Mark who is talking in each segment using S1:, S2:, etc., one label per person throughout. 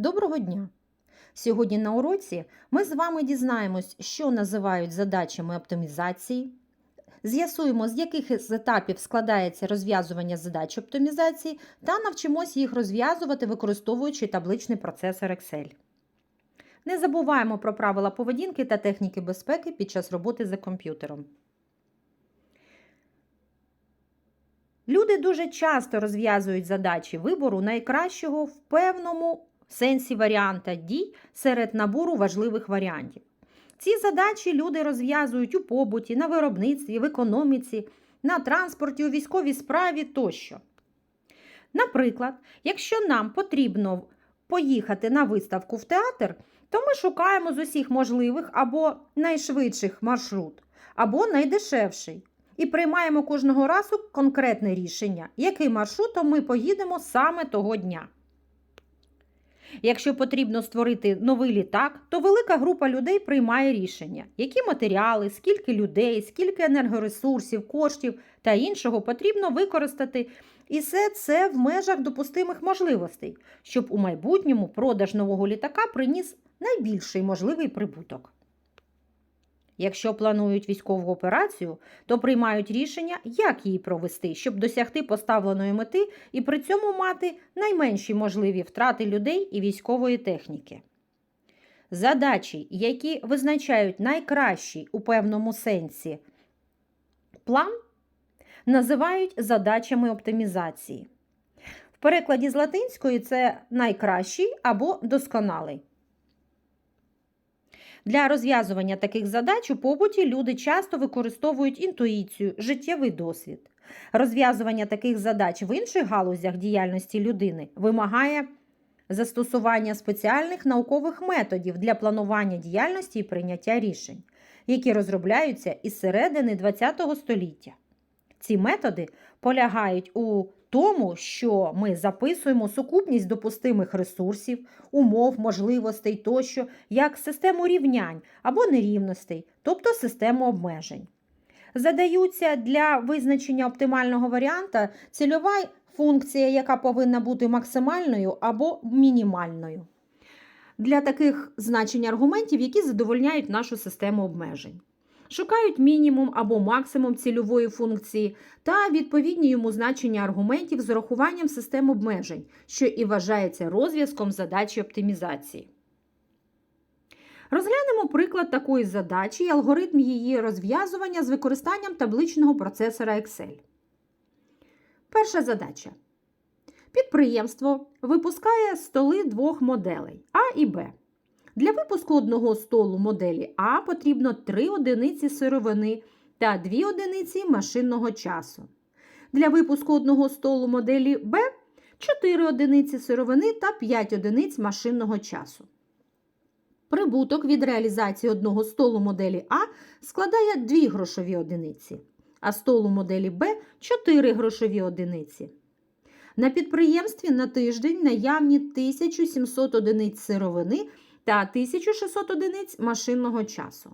S1: Доброго дня! Сьогодні на уроці ми з вами дізнаємось, що називають задачами оптимізації, з'ясуємо, з яких з етапів складається розв'язування задач оптимізації, та навчимось їх розв'язувати, використовуючи табличний процесор Excel. Не забуваємо про правила поведінки та техніки безпеки під час роботи за комп'ютером. Люди дуже часто розв'язують задачі вибору найкращого в певному сенсі варіанта дій серед набору важливих варіантів. Ці задачі люди розв'язують у побуті, на виробництві, в економіці, на транспорті, у військовій справі тощо. Наприклад, якщо нам потрібно поїхати на виставку в театр, то ми шукаємо з усіх можливих або найшвидших маршрут, або найдешевший. І приймаємо кожного разу конкретне рішення, яким маршрутом ми поїдемо саме того дня. Якщо потрібно створити новий літак, то велика група людей приймає рішення, які матеріали, скільки людей, скільки енергоресурсів, коштів та іншого потрібно використати, і все це в межах допустимих можливостей, щоб у майбутньому продаж нового літака приніс найбільший можливий прибуток. Якщо планують військову операцію, то приймають рішення, як її провести, щоб досягти поставленої мети і при цьому мати найменші можливі втрати людей і військової техніки. Задачі, які визначають найкращий у певному сенсі план, називають задачами оптимізації. В перекладі з латинської це найкращий або досконалий. Для розв'язування таких задач у побуті люди часто використовують інтуїцію, життєвий досвід. Розв'язування таких задач в інших галузях діяльності людини вимагає застосування спеціальних наукових методів для планування діяльності і прийняття рішень, які розробляються із середини ХХ століття. Ці методи полягають у тому, що ми записуємо сукупність допустимих ресурсів, умов, можливостей тощо, як систему рівнянь або нерівностей, тобто систему обмежень. Задаються для визначення оптимального варіанта цільова функція, яка повинна бути максимальною або мінімальною. Для таких значень аргументів, які задовольняють нашу систему обмежень шукають мінімум або максимум цільової функції та відповідні йому значення аргументів з урахуванням систем обмежень, що і вважається розв'язком задачі оптимізації. Розглянемо приклад такої задачі і алгоритм її розв'язування з використанням табличного процесора Excel. Перша задача. Підприємство випускає столи двох моделей А і Б. Для випуску одного столу моделі А потрібно 3 одиниці сировини та 2 одиниці машинного часу. Для випуску одного столу моделі Б 4 одиниці сировини та 5 одиниць машинного часу. Прибуток від реалізації одного столу моделі А складає 2 грошові одиниці, а столу моделі Б 4 грошові одиниці. На підприємстві на тиждень наявні 1700 одиниць сировини та 1600 одиниць машинного часу.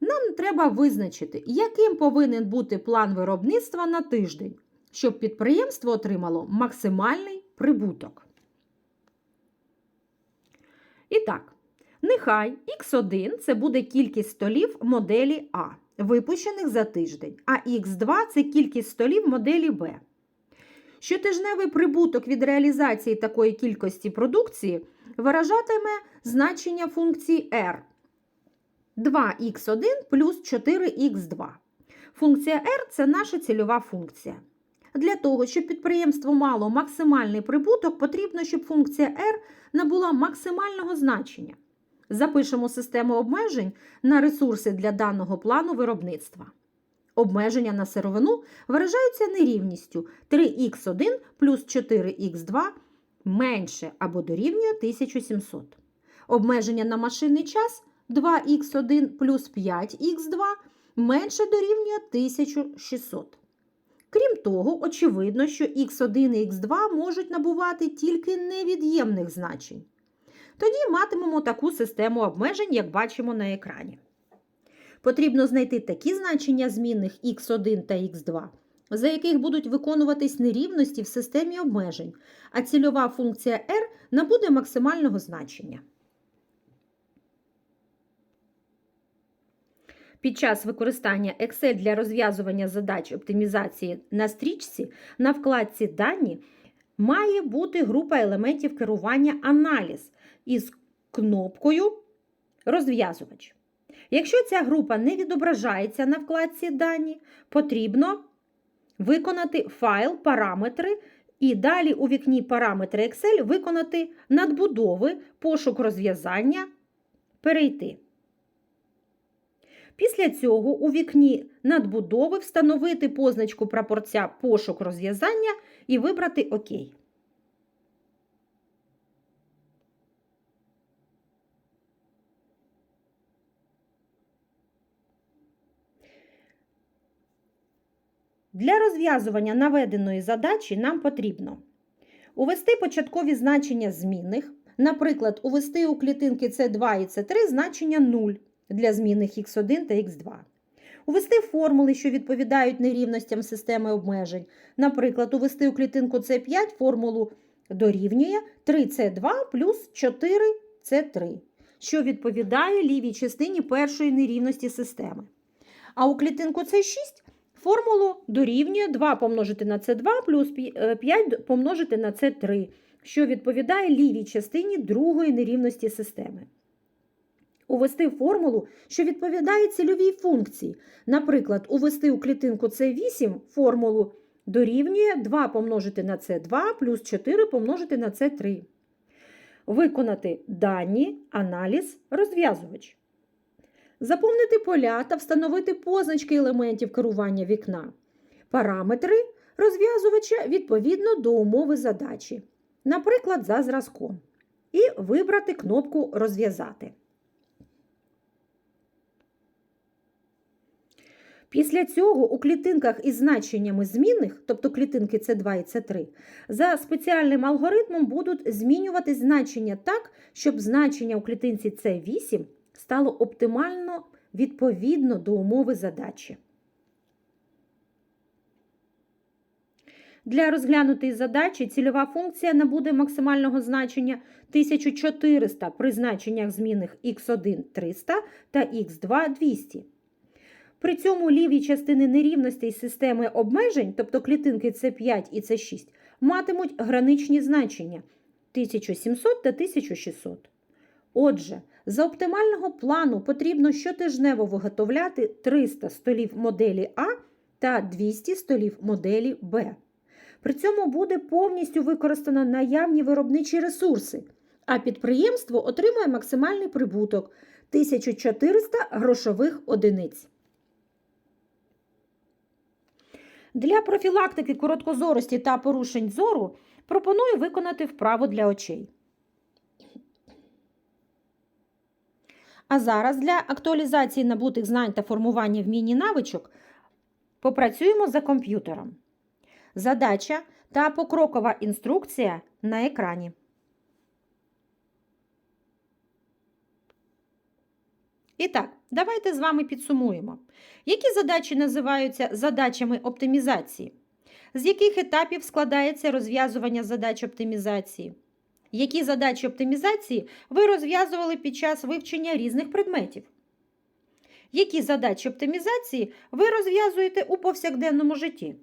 S1: Нам треба визначити, яким повинен бути план виробництва на тиждень, щоб підприємство отримало максимальний прибуток. І так, нехай Х1 це буде кількість столів моделі А, випущених за тиждень, а Х2 це кількість столів моделі Б. Щотижневий прибуток від реалізації такої кількості продукції виражатиме значення функції r 2х1 плюс 4х2. Функція r це наша цільова функція. Для того, щоб підприємство мало максимальний прибуток, потрібно, щоб функція r набула максимального значення. Запишемо систему обмежень на ресурси для даного плану виробництва. Обмеження на сировину виражаються нерівністю 3х1 плюс 4х2 менше або дорівнює 1700. Обмеження на машинний час 2х1 плюс 5х2 менше дорівнює 1600. Крім того, очевидно, що х1 і х2 можуть набувати тільки невід'ємних значень. Тоді матимемо таку систему обмежень, як бачимо на екрані. Потрібно знайти такі значення змінних х1 та х2, за яких будуть виконуватись нерівності в системі обмежень, а цільова функція r набуде максимального значення. Під час використання Excel для розв'язування задач оптимізації на стрічці на вкладці Дані має бути група елементів керування аналіз із кнопкою Розв'язувач. Якщо ця група не відображається на вкладці Дані, потрібно виконати файл, параметри і далі у вікні параметри Excel виконати надбудови, пошук розв'язання, перейти. Після цього у вікні надбудови встановити позначку прапорця пошук розв'язання і вибрати ОК. Для розв'язування наведеної задачі нам потрібно увести початкові значення змінних, наприклад, увести у клітинки С2 і С3 значення 0 для змінних х1 та х2. Увести формули, що відповідають нерівностям системи обмежень. Наприклад, увести у клітинку С5 формулу дорівнює 3С2 плюс 4С3, що відповідає лівій частині першої нерівності системи. А у клітинку С6 формулу дорівнює 2 помножити на С2 плюс 5 помножити на С3, що відповідає лівій частині другої нерівності системи. Увести формулу, що відповідає цільовій функції. Наприклад, увести у клітинку С8 формулу дорівнює 2 помножити на С2 плюс 4 помножити на С3. Виконати дані, аналіз, розв'язувач. Заповнити поля та встановити позначки елементів керування вікна. Параметри розв'язувача відповідно до умови задачі, наприклад, за зразком. І вибрати кнопку Розв'язати. Після цього у клітинках із значеннями змінних, тобто клітинки С2 і С3, за спеціальним алгоритмом будуть змінювати значення так, щоб значення у клітинці С8 стало оптимально відповідно до умови задачі. Для розглянутої задачі цільова функція набуде максимального значення 1400 при значеннях змінних х1 300 та х2 200. При цьому ліві частини нерівностей системи обмежень, тобто клітинки С5 і С6, матимуть граничні значення 1700 та 1600. Отже, за оптимального плану потрібно щотижнево виготовляти 300 столів моделі А та 200 столів моделі Б. При цьому буде повністю використано наявні виробничі ресурси, а підприємство отримує максимальний прибуток 1400 грошових одиниць. Для профілактики короткозорості та порушень зору пропоную виконати вправу для очей. А зараз для актуалізації набутих знань та формування вмінні навичок попрацюємо за комп'ютером. Задача та покрокова інструкція на екрані. І так, давайте з вами підсумуємо. Які задачі називаються задачами оптимізації? З яких етапів складається розв'язування задач оптимізації? Які задачі оптимізації ви розв'язували під час вивчення різних предметів? Які задачі оптимізації ви розв'язуєте у повсякденному житті?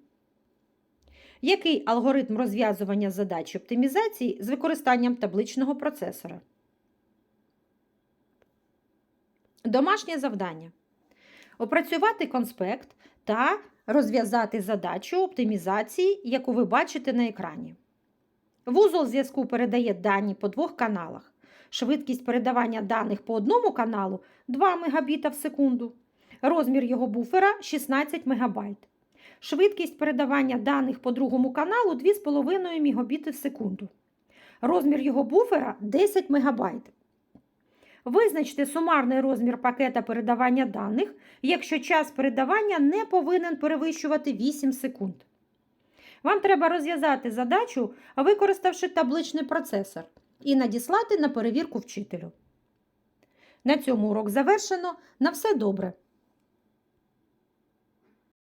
S1: Який алгоритм розв'язування задач оптимізації з використанням табличного процесора? Домашнє завдання. Опрацювати конспект та розв'язати задачу оптимізації, яку ви бачите на екрані. Вузол зв'язку передає дані по двох каналах. Швидкість передавання даних по одному каналу 2 Мбіт в секунду. Розмір його буфера 16 МБ. Швидкість передавання даних по другому каналу 2,5 Мбіт в секунду. Розмір його буфера 10 МБ. Визначте сумарний розмір пакета передавання даних, якщо час передавання не повинен перевищувати 8 секунд. Вам треба розв'язати задачу, використавши табличний процесор, і надіслати на перевірку вчителю. На цьому урок завершено. На все добре!